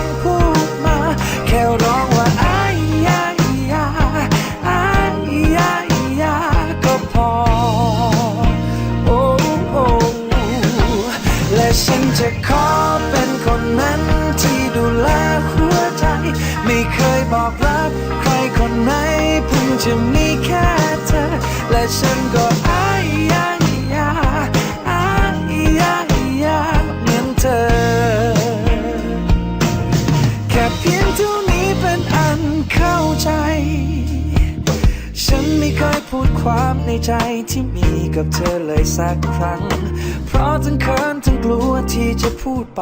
ง บอกรัก ใครคนไหนเพิ่งจะมีแค่เธอ และฉันก็อายยายาอายยายาเหมือนเธอ แค่เพียงเท่านี้เป็นอันเข้าใจ ฉันไม่เคยพูดความในใจที่มีกับเธอเลยสักครั้ง เพราะทั้งเขินทั้งกลัวที่จะพูดไป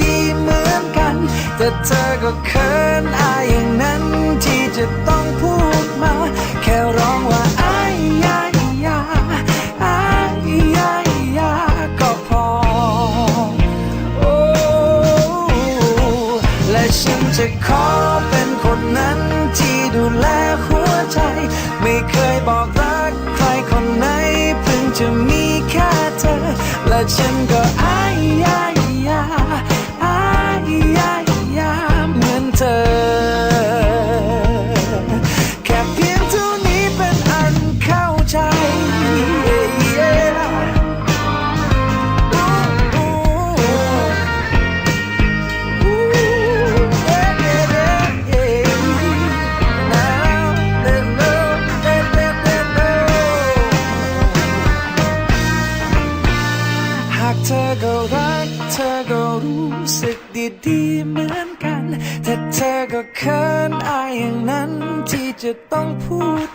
ดีๆเหมือนกัน แต่เธอก็เขินอายอย่างนั้นที่จะต้องพูดมา แค่ร้องว่าอายยายาอายยายาก็พอ โอ้และฉันจะขอเป็นคนนั้นที่ดูแลหัวใจ ไม่เคยบอกรักใครคนไหนเพิ่งจะมีแค่เธอ และฉันก็อายยายาอ อก็รู้สึกดีๆเหมือนกัน แต่เธอก็เขินอายอย่างนั้นที่จะต้องพูด